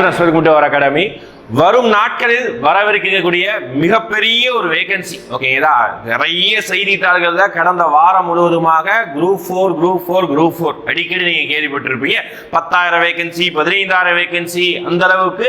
Students welcome academy. வரும் நாட்களில் வரவிருக்கக்கூடிய மிகப்பெரிய ஒரு வேகன்சி ஓகேங்களா நிறைய செய்தித்தாள்கள்ல கடந்த வாரம் முழுவதுமாக group four group four group four அடிக்கடி நீங்க கேள்விப்பட்டிருப்பீங்க. பத்தாயிரம் வேகன்சி பதினைந்தாயிரம் வேகன்சி அந்த அளவுக்கு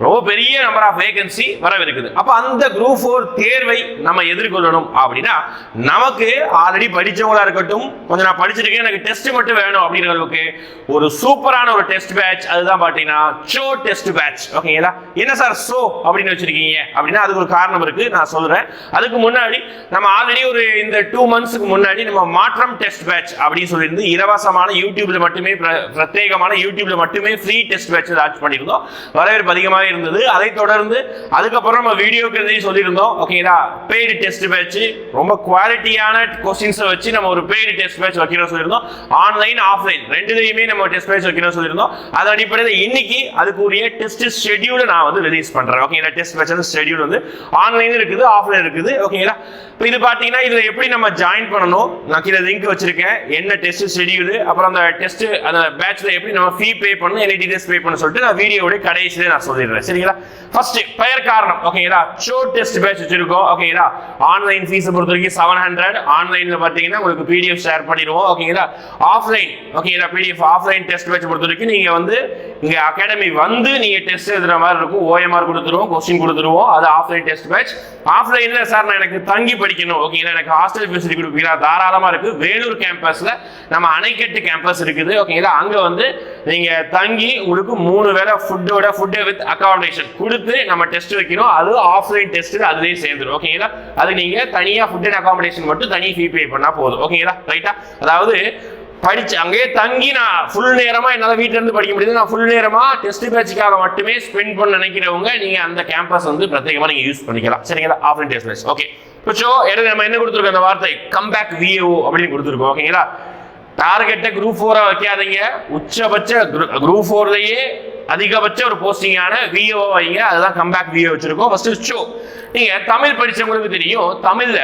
ரொம்ப பெரிய நம்பர் ஆஃப் வேகன்சி வரவிருக்குது. அப்போ அந்த குரூப் ஃபோர் தேர்வை நம்ம எதிர்கொள்ளணும் அப்படின்னா நமக்கு ஆல்ரெடி படித்தவங்களா இருக்கட்டும் கொஞ்சம் நான் படிச்சிருக்கேன் எனக்கு டெஸ்ட் மட்டும் வேணும் அப்படிங்கிற அளவுக்கு ஒரு சூப்பரான ஒரு டெஸ்ட் பேட்ச் அதுதான் பார்த்தீங்கன்னா ஷோ டெஸ்ட் பேட்ச் ஓகேங்களா என்ன சார் ஷோ அப்படின்னு வச்சிருக்கீங்க? அப்படின்னா அதுக்கு ஒரு காரணம் இருக்கு நான் சொல்றேன். அதுக்கு முன்னாடி நம்ம ஆல்ரெடி ஒரு இந்த டூ மந்த்ஸ்க்கு முன்னாடி நம்ம மாற்றம் டெஸ்ட் பேட்ச் அப்படின்னு சொல்லியிருந்து இலவசமான யூடியூப்ல மட்டுமே பிர- பிரத்யேகமான யூடியூப்ல மட்டுமே ஃப்ரீ டெஸ்ட் பேட்ச் லான்ச் பண்ணியிருந்தோம். வரவேற்பு அதிகமாக இருந்தது. அதை தொடர்ந்து அதுக்கப்புறம் நம்ம வீடியோக்கு சொல்லியிருந்தோம். ஓகேங்களா பெய்டு டெஸ்ட் பேட்ச் ரொம்ப குவாலிட்டியான கொஸ்டின்ஸை வச்சு நம்ம ஒரு பெய்டு டெஸ்ட் பேட்ச் வைக்கிறோம் சொல்லியிருந்தோம். ஆன்லைன் ஆஃப்லைன் ரெண்டுலையுமே நம்ம டெஸ்ட் பேட்ச் வைக்கிறோம் சொல்லியிருந்தோம். அது அடிப்படையில் இன்னைக்கு அதுக்குரிய டெஸ்ட் ஷெட்யூலை நான் வந்து ரிலீஸ் பண்றேன். ஓகேங்களா டெஸ்ட் பேட்ச் ஷெட்யூல் வந்து ஆன்லைன் இருக்குது ஆஃப்லைன் இருக்குது. ஓகேங்களா இப்போ இது பார்த்தீங்கன்னா இதில் எப்படி நம்ம ஜாயின் பண்ணணும்? நான் கீழே லிங்க் வச்சிருக்கேன். என்ன டெஸ்ட் ஷெட்யூல் அப்புறம் அந்த டெஸ்ட் அந்த பேட்ச்ல எப்படி நம்ம ஃபீ பே பண்ணணும்? என்ன டீடைல்ஸ் பே பண்ண சொல்லிட்டு நான் வீடியோட கடைசியிலே நான் சொல்லிடுறேன். சரிங்களா? ஃபர்ஸ்ட் பெயர் காரணம். ஓகேங்களா ஷோ டெஸ்ட் பேட்ச் வச்சிருக்கோம். ஓகேங்களா ஆன்லைன் ஃபீஸ் பொறுத்த வரைக்கும் செவன் ஹண்ட்ரட் ஆன்லைன்ல பார்த்தீங்கன்னா உங்களுக்கு பிடிஎஃப் ஷேர் பண்ணிடுவோம். ஓகேங்களா ஆஃப்லைன் ஓகேங்களா பிடிஎஃப் ஆஃப்லைன் டெஸ்ட் பேட்ச் பொறுத்த வரைக்கும் நீங்க வந்து இங்க அகாடமி வந்து நீங்க டெஸ்ட் எழுதுற மாதிரி இருக்கும். ஓஎம்ஆர் கொடுத்துருவோம். கொஸ்டின் கொடுத்துருவோம். அது ஆஃப்லைன் டெஸ்ட் பேட்ச் ஆஃப்லைன்ல சார் நான் எனக்கு தங்கி படிக்கணும். ஓகேங்களா எனக்கு ஹாஸ்டல் ஃபெசிலிட்டி கொடுப்பீங்களா? தாராளமா இருக்கு. வேலூர் கேம்பஸ்ல நம்ம அணைக்கட்டு கேம்பஸ் இருக்குது. ஓகேங்களா அங்க வந்து நீங்க தங்கி உங்களுக்கு மூணு வேளை ஃபுட்டோட ஃபுட்டு வித் அகாமடேஷன் கொடுத்து நம்ம டெஸ்ட் வைக்கிறோம் அது ஆஃப்லைன் டெஸ்ட் அதுலயே சேர்ந்துடும் ஓகேங்களா அது நீங்க தனியா ஃபுட் அண்ட் அகாமடேஷன் மட்டும் தனியாக ஃபீ பே பண்ணா போதும். ஓகேங்களா ரைட்டா அதாவது படிச்சு அங்கேயே தங்கி நான் ஃபுல் நேரமா என்னால வீட்டிலேருந்து இருந்து படிக்க முடியுது. நான் ஃபுல் நேரமா டெஸ்ட் பேட்சுக்காக மட்டுமே ஸ்பெண்ட் பண்ண நினைக்கிறவங்க நீங்க அந்த கேம்பஸ் வந்து பிரத்யேகமா நீங்க யூஸ் பண்ணிக்கலாம். சரிங்களா? ஆஃப்லைன் டெஸ்ட் ஓகே கொஞ்சம் எடுத்து நம்ம என்ன கொடுத்துருக்கோம்? அந்த வார்த்தை கம்பேக் விஏஓ அப்படின்னு கொடுத்துருக்கோம். ஓகேங்களா டார்கெட்டை குரூப் ஃபோரா வைக்காதீங்க. உச்சபட்ச குரூப் ஃபோர்லயே அதிகபட்ச ஒரு போஸ்டிங்கான விஓ வைங்க. அதுதான் கம்பேக் விஓ வச்சிருக்கோம். ஃபர்ஸ்ட் ஷோ நீங்க தமிழ் படிச்சவங்களுக்கு தெரியும் தமிழ்ல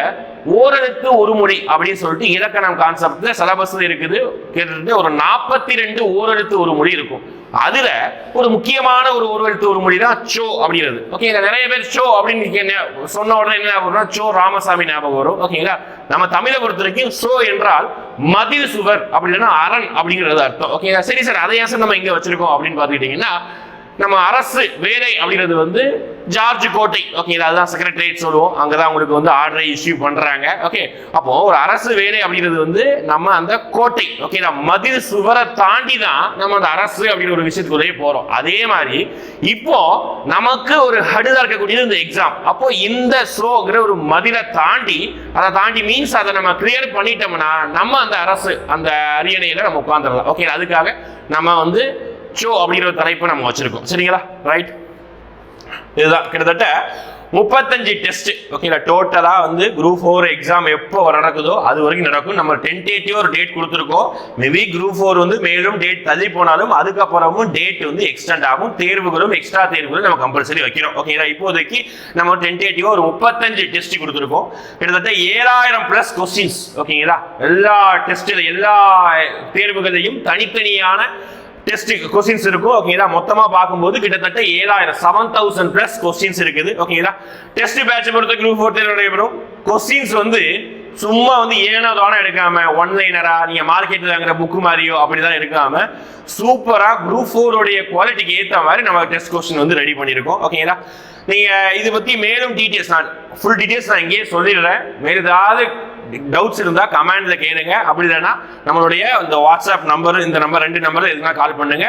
ஓரெழுத்து ஒரு மொழி அப்படின்னு சொல்லிட்டு இலக்கணம் கான்செப்ட்ல சிலபஸ்ல இருக்குது. கிட்டத்தட்ட ஒரு நாற்பத்தி ரெண்டு ஓரெழுத்து ஒரு மொழி இருக்கும். அதுல ஒரு முக்கியமான ஒரு ஓரெழுத்து ஒரு மொழி தான் சோ அப்படிங்கிறது. ஓகேங்களா நிறைய பேர் சோ அப்படின்னு என்ன- சொன்ன உடனே என்ன ஞாபகம் வரும்னா, சோ ராமசாமி ஞாபகம் வரும். ஓகேங்களா நம்ம தமிழை பொறுத்த வரைக்கும் சோ என்றால் மதில் சுவர் அப்படின்னா அரண் அப்படிங்கிறது அர்த்தம். ஓகேங்களா சரி சார் அதை ஏன் சார் நம்ம இங்க வச்சிருக்கோம் அப்படின்னு பாத்துக்கிட்டீங்கன்னா நம்ம அரசு வேலை அப்படிங்கிறது வந்து ஜார்ஜ் கோட்டை. ஓகேங்களா அதுதான் செக்ரட்டரியேட் சொல்லுவோம். அங்கதான் உங்களுக்கு வந்து ஆர்டரை இஷ்யூ பண்றாங்க. ஓகே அப்போ ஒரு அரசு வேலை அப்படிங்கிறது வந்து நம்ம அந்த கோட்டை. ஓகேங்களா மதில் சுவரை தாண்டி தான் நம்ம அந்த அரசு அப்படிங்கிற ஒரு விஷயத்துக்குள்ளேயே போறோம். அதே மாதிரி இப்போ நமக்கு ஒரு ஹடுதா இருக்கக்கூடியது இந்த எக்ஸாம் அப்போ இந்த ஷோங்கிற ஒரு மதிலை தாண்டி அதை தாண்டி மீன்ஸ் அதை நம்ம கிளியர் பண்ணிட்டோம்னா நம்ம அந்த அரசு அந்த அரியணையில நம்ம உட்காந்துடலாம் ஓகே அதுக்காக நம்ம வந்து ஷோ அப்படிங்கிற ஒரு தலைப்பை நம்ம வச்சிருக்கோம். சரிங்களா? ரைட் இதுதான். கிட்டத்தட்ட முப்பத்தஞ்சு டெஸ்ட் ஓகேங்களா டோட்டலா வந்து குரூப் ஃபோர் எக்ஸாம் எப்போ நடக்குதோ அது வரைக்கும் நடக்கும். நம்ம டென்டேட்டிவ் ஒரு டேட் கொடுத்துருக்கோம். மேபி குரூப் ஃபோர் வந்து மேலும் டேட் தள்ளி போனாலும் அதுக்கப்புறமும் டேட் வந்து எக்ஸ்டெண்ட் ஆகும். தேர்வுகளும் எக்ஸ்ட்ரா தேர்வுகளும் நம்ம கம்பல்சரி வைக்கிறோம். ஓகேங்களா இப்போதைக்கு நம்ம டென்டேட்டிவ் ஒரு முப்பத்தஞ்சு டெஸ்ட் கொடுத்துருக்கோம். கிட்டத்தட்ட ஏழாயிரம் பிளஸ் கொஸ்டின்ஸ் ஓகேங்களா எல்லா டெஸ்ட்டில் எல்லா தேர்வுகளையும் தனித்தனியான டெஸ்ட் கொஸ்டின்ஸ் இருக்கும் ஓகேங்களா மொத்தமாக பார்க்கும்போது கிட்டத்தட்ட ஏழாயிரம் செவன் தௌசண்ட் ப்ளஸ் கொஸ்டின்ஸ் இருக்குது. ஓகேங்களா டெஸ்ட் பேட்ச் பொறுத்த குரூப் ஃபோர் தேர்வு நடைபெறும் கொஸ்டின்ஸ் வந்து சும்மா வந்து ஏனோ தானே எடுக்காம ஒன் லைனரா நீங்க மார்க்கெட்ல வாங்குற புக் மாதிரியோ அப்படிதான் எடுக்காம சூப்பரா குரூப் ஃபோருடைய குவாலிட்டிக்கு ஏத்த மாதிரி நம்ம டெஸ்ட் கொஸ்டின் வந்து ரெடி பண்ணியிருக்கோம். ஓகேங்களா நீங்க இது பத்தி மேலும் டீட்டெயில்ஸ் நான் ஃபுல் டீட்டெயில்ஸ் நான் இங்கேயே சொல்லிடுறேன். வேறு ஏதாவது டவுட்ஸ் இருந்தால் கமெண்ட்ல கேளுங்க. அப்படி இல்லைன்னா நம்மளுடைய இந்த வாட்ஸ்அப் நம்பர் இந்த நம்பர் ரெண்டு நம்பர் எதுனா கால் பண்ணுங்க.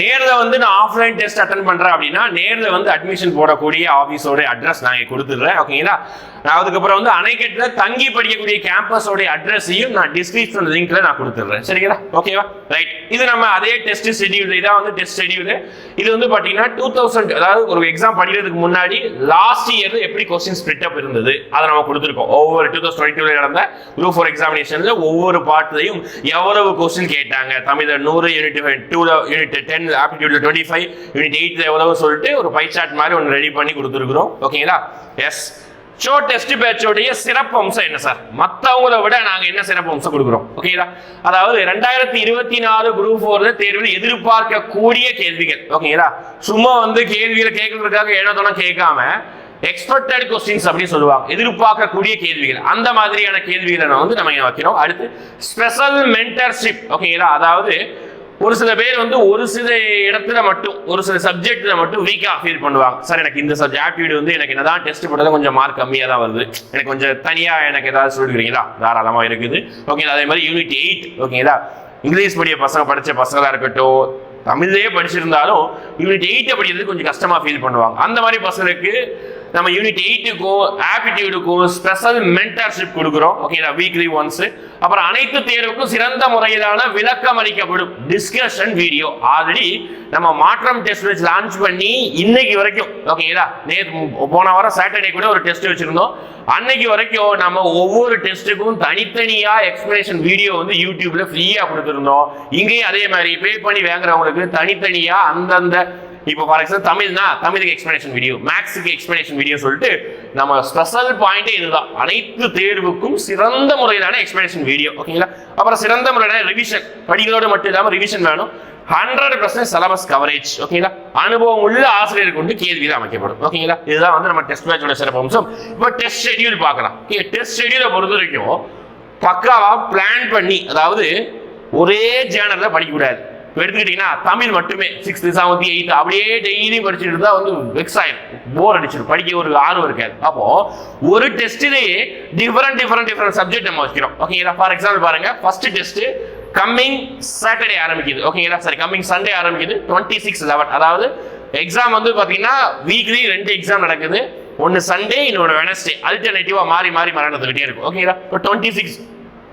நேரில் வந்து நான் ஆஃப்லைன் டெஸ்ட் அட்டன் பண்ணுறேன் அப்படின்னா நேரில் வந்து அட்மிஷன் போடக்கூடிய ஆஃபீஸோட அட்ரஸ் நான் கொடுத்துட்றேன். கொடுத்துடுறேன் ஓகேங்களா நான் அதுக்கப்புறம் வந்து அணைக்கட்டில் தங்கி படிக்கக்கூடிய கேம்பஸோட அட்ரஸையும் நான் டிஸ்கிரிப்ஷன் லிங்க்ல நான் கொடுத்துடுறேன். சரிங்களா? ஓகேவா ரைட் இது நம்ம அதே டெஸ்ட் ஷெடியூல் இதான் வந்து டெஸ்ட் ஷெடியூல் இது வந்து பார்த்தீங்கன்னா டூ தௌசண்ட் அதாவது ஒரு எக்ஸாம் படிக்கிறதுக்கு முன்னாடி லாஸ்ட் இயர் எப்படி கொஸ்டின் ஸ்பிரிட் அப் இருந்தது அதை நம்ம கொடுத்துருக்கோம். ஒவ்வொரு டூ தௌசண்ட் டுவெண்ட்டி நடந்த குரூப் ஃபோர் எக்ஸாமினேஷன்ல ஒவ்வொரு பாட்டுலையும் எவ்வளவு கொஸ்டின் கேட்டாங்க. தமிழ்ல நூறு யூனிட் டூல யூனிட் டென் ஆப்டிடியூட்ல டுவெண்ட்டி ஃபைவ் யூனிட் எயிட்ல எவ்வளவு சொல்லிட்டு ஒரு பை சார்ட் மாதிரி ஒன்று ரெடி பண்ணி கொடுத்துருக்குறோம். ஓகேங்களா எஸ் ஷோ டெஸ்ட் பேட்சோடைய சிறப்பு அம்சம் என்ன சார் மற்றவங்கள விட நாங்க என்ன சிறப்பு அம்சம் கொடுக்குறோம்? ஓகேங்களா அதாவது ரெண்டாயிரத்தி இருபத்தி நாலு குரூப் ஃபோர்ல தேர்வில் எதிர்பார்க்கக்கூடிய கேள்விகள். ஓகேங்களா சும்மா வந்து கேள்விகளை கேட்கறதுக்காக ஏனோ கேட்காம எக்ஸ்பெக்டட் கொஸ்டின்ஸ் அப்படின்னு சொல்லுவாங்க. எதிர்பார்க்கக்கூடிய கேள்விகள். அந்த மாதிரியான கேள்விகளை நான் வந்து நம்ம இங்கே வைக்கிறோம். அடுத்து ஸ்பெஷல் மென்டர்ஷிப் ஓகேங்களா அதாவது ஒரு சில பேர் வந்து ஒரு சில இடத்துல மட்டும் ஒரு சில சப்ஜெக்ட்ல மட்டும் வீக்காக ஃபீல் பண்ணுவாங்க. சார் எனக்கு இந்த சப்ஜெக்ட் ஆப்டிடியூட் வந்து எனக்கு என்னதான் டெஸ்ட் போட்டது கொஞ்சம் மார்க் கம்மியாக தான் வருது. எனக்கு கொஞ்சம் தனியாக எனக்கு ஏதாவது சொல்லிக்கிறீங்களா தாராளமாக இருக்குது. ஓகே அதே மாதிரி யூனிட் எயிட் ஓகேங்களா இங்கிலீஷ் படிய பசங்க படித்த பசங்களாக இருக்கட்டும் தமிழ்லேயே படிச்சிருந்தாலும் யூனிட் எயிட்டை படிக்கிறது கொஞ்சம் கஷ்டமாக ஃபீல் பண்ணுவாங்க. அந்த மாதிரி பசங்களுக்கு நம்ம யூனிட் எயிட்டுக்கும் ஆப்டிடியூடுக்கும் ஸ்பெஷல் மென்டர்ஷிப் கொடுக்குறோம். ஓகேங்களா வீக்லி ஒன்ஸ் அப்புறம் அனைத்து தேர்வுக்கும் சிறந்த முறையிலான விளக்கம் அளிக்கப்படும் டிஸ்கஷன் வீடியோ ஆல்ரெடி நம்ம மாற்றம் டெஸ்ட் வச்சு லான்ச் பண்ணி இன்னைக்கு வரைக்கும். ஓகேங்களா நேற்று போன வாரம் சாட்டர்டே கூட ஒரு டெஸ்ட் வச்சிருந்தோம். அன்னைக்கு வரைக்கும் நம்ம ஒவ்வொரு டெஸ்ட்டுக்கும் தனித்தனியாக எக்ஸ்பிளேஷன் வீடியோ வந்து யூடியூப்ல ஃப்ரீயாக கொடுத்துருந்தோம். இங்கேயும் அதே மாதிரி பே பண்ணி வாங்குறவங்களுக்கு தனித்தனியாக அந்தந்த இப்போ ஃபார் எக்ஸாம்பிள் தமிழ்னா தமிழுக்கு எக்ஸ்பிளேஷன் வீடியோ மேக்ஸுக்கு எக்ஸ்பிளேஷன் வீடியோ சொல்லிட்டு நம்ம ஸ்பெஷல் பாயிண்டே இதுதான். அனைத்து தேர்வுக்கும் சிறந்த முறையிலான எக்ஸ்பிளேஷன் வீடியோ ஓகேங்களா அப்புறம் சிறந்த முறையிலான ரிவிஷன் படிக்கிறதோடு மட்டும் இல்லாமல் ரிவிஷன் வேணும். ஹண்ட்ரட் பர்சன்ட் சிலபஸ் கவரேஜ் ஓகேங்களா அனுபவம் உள்ள ஆசிரியர் கொண்டு கேள்வியில் அமைக்கப்படும் ஓகேங்களா இதுதான் வந்து நம்ம டெஸ்ட் மேட்சோட சிறப்பு அம்சம். இப்போ டெஸ்ட் ஷெடியூல் பார்க்கலாம். ஓகே டெஸ்ட் ஷெட்யூலை பொறுத்த வரைக்கும் பக்காவாக பிளான் பண்ணி அதாவது ஒரே ஜேனலில் படிக்கக்கூடாது எடுத்துக்கிட்டீங்கன்னா தமிழ் மட்டுமே. சிக்ஸ்த்து செவன்த் எயித்து அப்படியே டெய்லி படிச்சுட்டு இருந்தா வந்து வெக்ஸ் ஆயிரும். போர் அடிச்சிடும் படிக்க ஒரு ஆர்வம் இருக்காது. அப்போ ஒரு டெஸ்ட்லேயே டிஃபரெண்ட் டிஃபரெண்ட் டிஃபரெண்ட் சப்ஜெக்ட் நம்ம வைக்கிறோம். ஓகேங்களா ஃபார் எக்ஸாம்பிள் பாருங்க. ஃபர்ஸ்ட் டெஸ்ட் கம்மிங் சாட்டர்டே ஆரம்பிக்குது. ஓகேங்களா சரி கம்மிங் சண்டே ஆரம்பிக்குது. டுவெண்ட்டி சிக்ஸ் லெவன் அதாவது எக்ஸாம் வந்து பார்த்தீங்கன்னா வீக்லி ரெண்டு எக்ஸாம் நடக்குது. ஒன்று சண்டே இன்னொன்று வெனஸ்டே அல்டர்னேட்டிவாக மாறி மாறி நடந்துக்கிட்டே இருக்கும். ஓகேங்களா இப்போ டுவெண்ட்டி சிக்ஸ்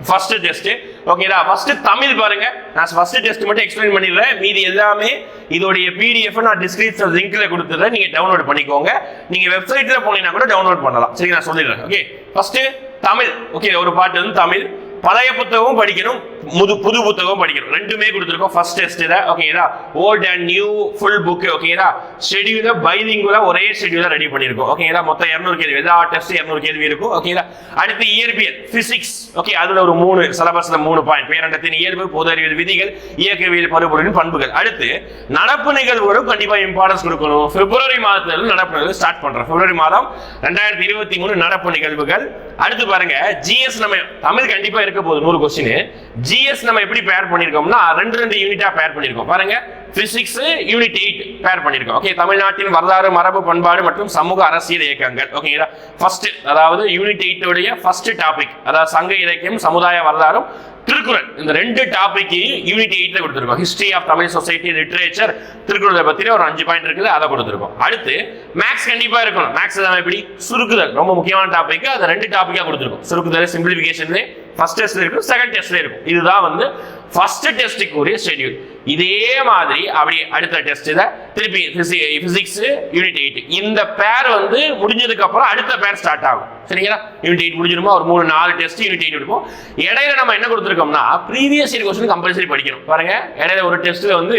ஃபர்ஸ்ட் டெஸ்ட் ஓகேடா ஃபர்ஸ்ட் தமிழ் பாருங்க. நான் ஃபர்ஸ்ட் டெஸ்ட் மட்டும் எக்ஸ்பிளைன் பண்ணிடுறேன். மீதி எல்லாமே இதோடைய பிடிஎஃப் நான் டிஸ்கிரிப்ஷன் லிங்க்ல கொடுத்துறேன் நீங்க டவுன்லோட் பண்ணிக்கோங்க. நீங்க வெப்சைட்ல போனீங்கன்னா கூட டவுன்லோட் பண்ணலாம். சரி நான் சொல்லிடுறேன். Okay first Tamil. ஓகே ஒரு பாட்டு வந்து தமிழ். பழைய புத்தகமும் படிக்கணும். முது புது புத்தகம் படிக்கிறோம். ரெண்டுமே கொடுத்துருக்கோம். ஃபர்ஸ்ட் தான் ஓகேங்களா old and new full book ஓகேங்களா ஷெடியூல பைலிங்குல ஒரே ஷெடியூல ரெடி பண்ணியிருக்கோம். ஓகேங்களா மொத்தம் இரநூறு கேள்வி. எல்லா டெஸ்ட் இரநூறு கேள்வி இருக்கும். ஓகேங்களா அடுத்து இயற்பியல் பிசிக்ஸ் ஓகே அதில் ஒரு மூணு சிலபஸ்ல மூணு பாயிண்ட் பேரண்டத்தின் இயல்பு பொது அறிவியல் விதிகள் இயக்கவியல் பருப்பொருளின் பண்புகள். அடுத்து நடப்பு நிகழ்வுகளும் கண்டிப்பாக இம்பார்ட்டன்ஸ் கொடுக்கணும். பிப்ரவரி மாதத்துல நடப்பு நிகழ்வு ஸ்டார்ட் பண்றோம். பிப்ரவரி மாதம் ரெண்டாயிரத்தி இருபத்தி மூணு நடப்பு நிகழ்வுகள். அடுத்து பாருங்க ஜிஎஸ் நம்ம தமிழ் கண்டிப்பா இருக்க போகுது. நூறு கொஸ்டின் ஜிஎஸ் நம்ம எப்படி பேர் பண்ணியிருக்கோம்னா ரெண்டு ரெண்டு யூனிட்டா பேர் பண்ணிருக்கோம். பாருங்க பிசிக்ஸ் யூனிட் எயிட் பேர் பண்ணியிருக்கோம் ஓகே தமிழ்நாட்டின் வரலாறு மரபு பண்பாடு மற்றும் சமூக அரசியல் இயக்கங்கள். ஓகேங்களா ஃபர்ஸ்ட் அதாவது யூனிட் எயிட்டோடைய ஃபர்ஸ்ட் டாபிக் அதாவது சங்க இலக்கியம் சமுதாய வரலாறும் திருக்குறள். இந்த ரெண்டு டாபிக்கையும் யூனிட் எயிட்ல கொடுத்துருக்கோம். History of Tamil society literature திருக்குறளை பத்தி ஒரு அஞ்சு பாயிண்ட் இருக்குது அதை கொடுத்துருக்கோம். அடுத்து மேக்ஸ் கண்டிப்பா இருக்கணும். மேக்ஸ் எப்படி சுருக்குதல் ரொம்ப முக்கியமான டாபிக் அதை ரெண்டு டாபிக்கா கொடுத்துருக்கோம். சுருக்குதல் சிம்பிளிஃபிகேஷன் ஃபர்ஸ்ட் டெஸ்ட்ல இருக்கும் செகண்ட் டெஸ்ட்ல இருக்கும். இதுதான் வந்து ஃபர்ஸ்ட் டெஸ்ட்டுக்கு உரிய ஷெட்யூல் இதே மாதிரி அப்படி அடுத்த டெஸ்ட்ல திருப்பி பிசிக்ஸ் யூனிட் எயிட் இந்த பேர் வந்து முடிஞ்சதுக்கு அப்புறம் அடுத்த பேர் ஸ்டார்ட் ஆகும். சரிங்களா? யூனிட் எயிட் முடிஞ்சிருமோ ஒரு மூணு நாலு டெஸ்ட் யூனிட் எயிட் எடுப்போம். இடையில நம்ம என்ன கொடுத்துருக்கோம்னா ப்ரீவியஸ் இயர் கொஸ்டின் கம்பல்சரி படிக்கணும். பாருங்க இடையில ஒரு டெஸ்ட்ல வந்து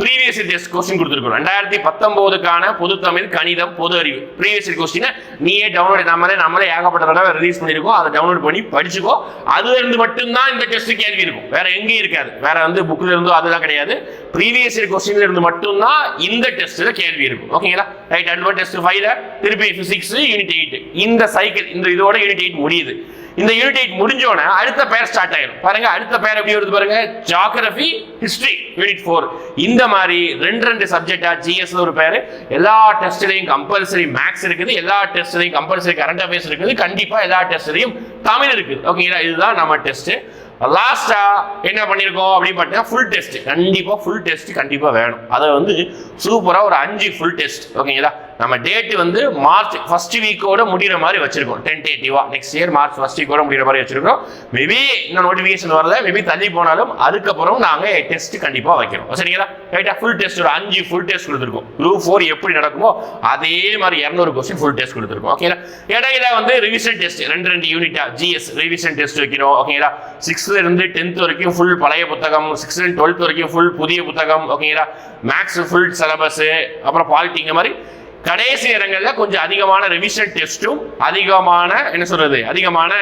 ப்ரீவியஸ் இயர் டெஸ்ட் கொஸ்டின் கொடுத்துருக்கோம். ரெண்டாயிரத்தி பத்தொன்பதுக்கான பொது தமிழ் கணிதம் பொது அறிவு. ப்ரீவியஸ் இயர் கொஸ்டினை நீயே டவுன்லோட் நம்மளே நம்மளே ஏகப்பட்ட தடவை ரிலீஸ் பண்ணியிருக்கோம். அதை டவுன்லோட் பண்ணி படிச்சுக்கோ. அதுல இருந்து மட்டும்தான் இந்த டெஸ்ட் கேள்வி இருக்கும். வேற எங்கேயும் இருக்காது. வேற வந்து புக்கில் இருந்தோ அதெல்லாம் கிடையாது. ப்ரீவியஸ் இயர் கொஸ்டின்ல இருந்து மட்டும்தான் இந்த டெஸ்ட்ல கேள்வி இருக்கும். ஓகேங்களா? ரைட் அட்வான் டெஸ்ட் ஃபைவ்ல திருப்பி பிசிக்ஸ் யூனிட் எயிட் இந்த சைக்கிள் இந்த இதோட யூனிட் எயிட் முடியுது. இந்த யூனிட் எயிட் முடிஞ்சோடனே அடுத்த பேர் ஸ்டார்ட் ஆயிடும் பாருங்க அடுத்த பேர் எப்படி வருது பாருங்க? ஜாகிரபி ஹிஸ்டரி யூனிட் ஃபோர் இந்த மாதிரி ரெண்டு ரெண்டு சப்ஜெக்டா ஜிஎஸ் ஒரு பேர் எல்லா டெஸ்ட்லையும் கம்பல்சரி மேக்ஸ் இருக்குது. எல்லா டெஸ்ட்லையும் கம்பல்சரி கரண்ட் அஃபேர்ஸ் இருக்குது. கண்டிப்பா எல்லா டெஸ்ட்லையும் தமிழ் இருக்குது. ஓகேங்களா இதுதான் நம்ம டெஸ்ட் லாஸ்ட்டாக என்ன பண்ணியிருக்கோம் அப்படின்னு பார்த்தீங்கன்னா ஃபுல் டெஸ்ட் கண்டிப்பாக ஃபுல் டெஸ்ட் கண்டிப்பாக வேணும். அதை வந்து சூப்பராக ஒரு அஞ்சு ஃபுல் டெஸ்ட் ஓகேங்களா நம்ம டேட்டு வந்து மார்ச் ஃபர்ஸ்ட் வீக்கோட முடிகிற மாதிரி வச்சிருக்கோம். டென்டேட்டிவாக நெக்ஸ்ட் இயர் மார்ச் ஃபர்ஸ்ட் வீக்கோட முடிகிற மாதிரி வச்சிருக்கோம் மேபி இன்னும் நோட்டிஃபிகேஷன் வரல. மேபி தள்ளி போனாலும் அதுக்கப்புறம் நாங்கள் டெஸ்ட் கண்டிப்பாக வைக்கிறோம். சரிங்களா? ரைட்டாக ஃபுல் டெஸ்ட் ஒரு அஞ்சு ஃபுல் டெஸ்ட் கொடுத்துருக்கோம். குரூப் ஃபோர் எப்படி நடக்குமோ அதே மாதிரி இரநூறு கொஸ்டின் ஃபுல் டெஸ்ட் கொடுத்துருக்கோம். ஓகேங்களா இடையில வந்து ரிவிஷன் டெஸ்ட் ரெண்டு ரெண்டு யூனிட்டா ஜிஎஸ் ரிவிஷன் டெஸ்ட் வைக்கிறோம். ஓகேங்களா சிக்ஸ் இருந்து டென்த் வரைக்கும் ஃபுல் பழைய புத்தகம் சிக்ஸ்த்ல டுவெல்த் வரைக்கும் ஃபுல் புதிய புத்தகம் ஓகேங்களா மேக்ஸ் ஃபுல் சிலபஸ் அப்புறம் பாலிட்டி இந்த மாதிரி. கடைசி இடங்களில் கொஞ்சம் அதிகமான ரிவிஷன் டெஸ்ட்டும் அதிகமான என்ன சொல்றது அதிகமான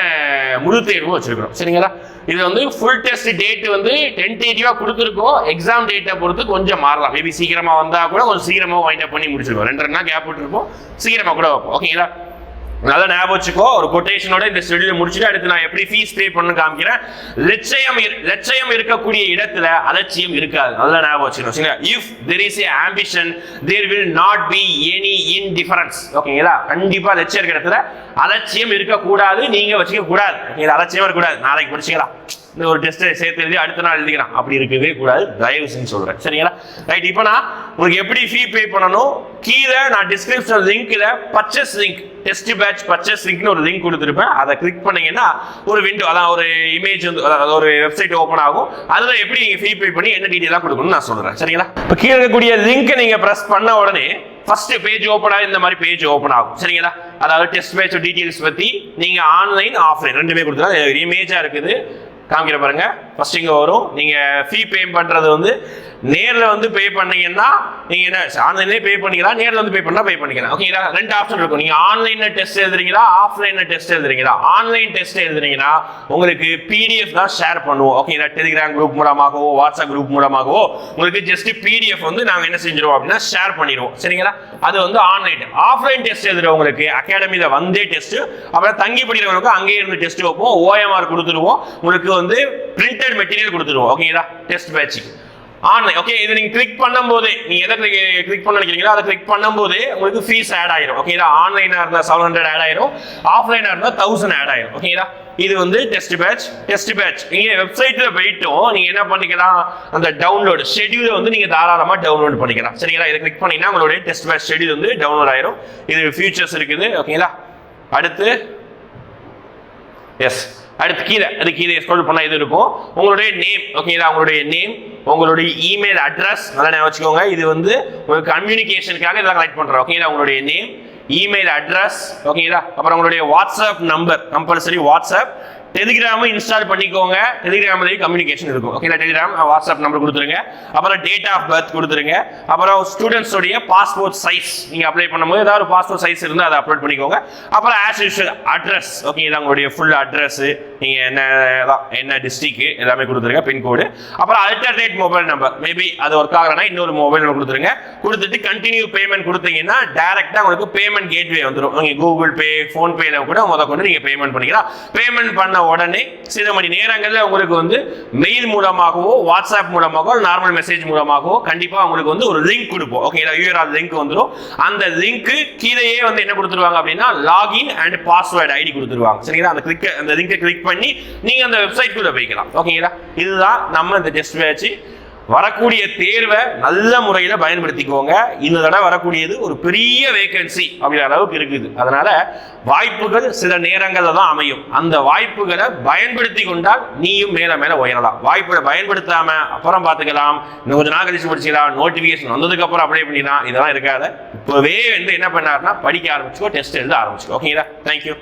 முழு தேர்வும் வச்சிருக்கிறோம். சரிங்களா? இது வந்து ஃபுல் டெஸ்ட் டேட் வந்து டென்டேட்டிவா கொடுத்துருக்கோம். எக்ஸாம் டேட்டை பொறுத்து கொஞ்சம் மாறலாம். மேபி சீக்கிரமாக வந்தால் கூட கொஞ்சம் சீக்கிரமாக வைண்ட் அப் பண்ணி முடிச்சிருக்கோம். ரெண்டு ரெண்டு நாள் கேப் விட்டுருப்போம். சீக்கிரமாக கூட வைப்போம். ஓகேங்களா நல்லா ஞாபகம் வச்சுக்கோ. ஒரு கொட்டேஷனோட இந்த ஷெடியூல் முடிச்சுட்டு அடுத்து நான் எப்படி ஃபீஸ் பே பண்ணு காமிக்கிறேன். லட்சியம் இரு- லட்சியம் இருக்கக்கூடிய இடத்துல அலட்சியம் இருக்காது. நல்லா ஞாபகம் வச்சுக்கணும். சரிங்களா? If there is a ambition there will not be any indifference ஓகேங்களா? கண்டிப்பா லட்சியம் இருக்கிற இடத்துல அலட்சியம் இருக்கக்கூடாது நீங்க வச்சுக்க கூடாது. ஓகேங்களா? அலட்சியம் இருக்கக்கூடாது. நாளைக்கு படிச்சுக்கலாம் இந்த ஒரு டெஸ்ட் சேர்த்து எழுதி அடுத்த நாள் எழுதிக்கிறான் அப்படி இருக்கவே கூடாது. தயவு செஞ்சு சொல்றேன். சரிங்களா? ரைட் இப்போ நான் உங்களுக்கு எப்படி ஃபீ பே பண்ணணும்? கீழே நான் டிஸ்கிரிப்ஷன் லிங்க்ல purchase link test batch purchase ஒரு லிங்க் கொடுத்துருப்பேன். அதை கிளிக் பண்ணீங்கன்னா ஒரு விண்டோ அதான் ஒரு இமேஜ் வந்து அதாவது ஒரு வெப்சைட் ஓப்பன் ஆகும். அதில் எப்படி நீங்கள் ஃபீ பே பண்ணி என்ன டீட்டெயிலாக கொடுக்கணும்னு நான் சொல்கிறேன் சரிங்களா? இப்போ கீழே இருக்கக்கூடிய லிங்க்கை நீங்கள் ப்ரெஸ் பண்ண உடனே ஃபர்ஸ்ட் பேஜ் ஓப்பன் ஆகி இந்த மாதிரி பேஜ் ஓப்பன் ஆகும். சரிங்களா? அதாவது டெஸ்ட் பேட்ச் டீட்டெயில்ஸ் பற்றி நீங்கள் ஆன்லைன் ஆஃப்லைன் ரெண்டுமே கொடுத்துருக்காங்க இமேஜாக இருக்குது. காமிக்கிற பாருங்கள் ஃபஸ்ட் இங்கே வரும். நீங்கள் ஃபீ பே பண்ணுறது வந்து நேரில் வந்து பே பண்ணீங்கன்னா நீங்கள் என்ன ஆன்லைன்லேயே பே பண்ணிக்கலாம் நேரில் வந்து பே பண்ணால் பே பண்ணிக்கலாம். ஓகேங்களா ரெண்டு ஆப்ஷன் இருக்கும். நீங்கள் ஆன்லைனில் டெஸ்ட் எழுதுறீங்களா ஆஃப்லைனில் டெஸ்ட் எழுதுறீங்களா? ஆன்லைன் டெஸ்ட் எழுதுறீங்கன்னா உங்களுக்கு பிடிஎஃப் தான் ஷேர் பண்ணுவோம். ஓகேங்களா டெலிகிராம் குரூப் மூலமாகவோ வாட்ஸ்அப் குரூப் மூலமாகவோ உங்களுக்கு ஜஸ்ட் பிடிஎஃப் வந்து நாங்கள் என்ன செஞ்சிருவோம் அப்படின்னா ஷேர் பண்ணிடுவோம் சரிங்களா? அது வந்து ஆன்லைன் ஆஃப்லைன் டெஸ்ட் எழுதுறவங்களுக்கு அகாடமியில் வந்தே டெஸ்ட் அப்புறம் தங்கி படிக்கிறவங்களுக்கு அங்கேயே இருந்து டெஸ்ட் வைப்போம். ஓஎம்ஆர் கொடுத்துருவோம். உங்களுக்கு வந்து பிரிண்ட் பிரிண்டட் மெட்டீரியல் கொடுத்துருவோம் ஓகேங்களா டெஸ்ட் பேட்ச் ஆன்லைன் ஓகே இது நீங்கள் கிளிக் பண்ணும்போது நீங்கள் எதை கிளிக் பண்ண நினைக்கிறீங்களோ அதை கிளிக் பண்ணும்போது உங்களுக்கு ஃபீஸ் ஆட் ஆயிரும். ஓகேங்களா ஆன்லைனாக இருந்தால் செவன் ஹண்ட்ரட் ஆட் ஆயிரும். ஆஃப்லைனாக இருந்தால் தௌசண்ட் ஆட் ஆயிரும். ஓகேங்களா இது வந்து டெஸ்ட் பேட்ச் டெஸ்ட் பேட்ச் நீங்கள் வெப்சைட்டில் போயிட்டும். நீங்கள் என்ன பண்ணிக்கலாம்? அந்த டவுன்லோடு ஷெட்யூலை வந்து நீங்கள் தாராளமாக டவுன்லோட் பண்ணிக்கலாம். சரிங்களா? இதை கிளிக் பண்ணீங்கன்னா உங்களுடைய டெஸ்ட் பேட்ச் ஷெட்யூல் வந்து டவுன்லோட் ஆயிரும். இது ஃபியூச்சர்ஸ் இருக்குது. ஓகேங்களா அடுத்து எஸ் அடுத்து கீழே அது கீழே ஸ்க்ரோல் பண்ணால் இது இருக்கும். உங்களுடைய நேம் ஓகேங்களா உங்களுடைய நேம் உங்களுடைய இமெயில் அட்ரஸ் நல்லா ஞாபகம் வச்சுக்கோங்க. இது வந்து உங்களுக்கு கம்யூனிகேஷனுக்காக இதெல்லாம் கலெக்ட் பண்ணுறோம் ஓகேங்களா உங்களுடைய நேம் இமெயில் அட்ரஸ் ஓகேங்களா அப்புறம் உங்களுடைய வாட்ஸ்அப் நம்பர் கம்பல்சரி வாட்ஸ்அப் டெலிகிராமும் இன்ஸ்டால் பண்ணிக்கோங்க. டெலிகிராம்லேயும் கம்யூனிகேஷன் இருக்கும். ஓகேங்களா டெலிகிராம் வாட்ஸ்அப் நம்பர் கொடுத்துருங்க. அப்புறம் டேட் ஆஃப் பர்த் கொடுத்துருங்க. அப்புறம் ஸ்டூடெண்ட்ஸோடைய பாஸ்போர்ட் சைஸ் நீங்கள் அப்ளை பண்ணும்போது ஏதாவது பாஸ்போர்ட் சைஸ் இருந்தால் அதை அப்லோட் பண்ணிக்கோங்க. அப்புறம் ஆஸ் யூஷுவல் அட்ரஸ் ஓகேங்களா உங்களுடைய ஃபுல் அட்ரஸ் நீங்கள் என்ன என்ன டிஸ்ட்ரிக்கு எல்லாமே கொடுத்துருங்க பின்கோடு அப்புறம் அல்டர்னேட் மொபைல் நம்பர் மேபி அது ஒர்க் ஆகலைன்னா இன்னொரு மொபைல் நம்பர் கொடுத்துருங்க. கொடுத்துட்டு கண்டினியூ பேமெண்ட் கொடுத்தீங்கன்னா டேரெக்டாக உங்களுக்கு பேமெண்ட் கேட்வே வந்துடும் நீங்கள் கூகுள் பே ஃபோன்பேல கூட முத கொண்டு நீங்கள் பேமெண்ட் பண்ணிக்கலாம். பேமெண்ட் பண்ண உடனே சில மணி நேரங்களில் உங்களுக்கு வந்து மெயில் மூலமாகவோ வாட்ஸ்அப் மூலமாகவோ நார்மல் மெசேஜ் மூலமாகவோ கண்டிப்பாக உங்களுக்கு வந்து ஒரு லிங்க் கொடுப்போம். ஓகேங்களா யூஆர்ஆர் லிங்க் வந்துடும் அந்த லிங்க்கு கீழேயே வந்து என்ன கொடுத்துருவாங்க அப்படின்னா லாகின் அண்ட் பாஸ்வேர்டு ஐடி கொடுத்துருவாங்க. சரிங்களா? அந்த கிளிக் அந்த லிங்கை கிளிக் பண்ணி நீங்கள் அந்த வெப்சைட் குள்ள போய்க்கலாம். ஓகேங்களா இதுதான் நம்ம இந்த டெஸ்ட் வச்சு வரக்கூடிய தேர்வை நல்ல முறையில் பயன்படுத்திக்கோங்க. இந்த தடவை வரக்கூடியது ஒரு பெரிய வேகன்சி அப்படிங்கிற அளவுக்கு இருக்குது. அதனால வாய்ப்புகள் சில நேரங்களில் தான் அமையும். அந்த வாய்ப்புகளை பயன்படுத்தி கொண்டால் நீயும் மேலே மேலே உயரலாம். வாய்ப்புகளை பயன்படுத்தாம அப்புறம் பார்த்துக்கலாம். இன்னும் கொஞ்சம் நாள் கழிச்சு படிச்சுக்கலாம் நோட்டிஃபிகேஷன் வந்ததுக்கு அப்புறம் அப்ளை பண்ணிடலாம். இதெல்லாம் இருக்காத. இப்போவே வந்து என்ன பண்ணாருன்னா படிக்க ஆரம்பிச்சுக்கோ டெஸ்ட் எழுத ஆரம்பிச்சுக்கோ. ஓகேங்களா தேங்க்யூ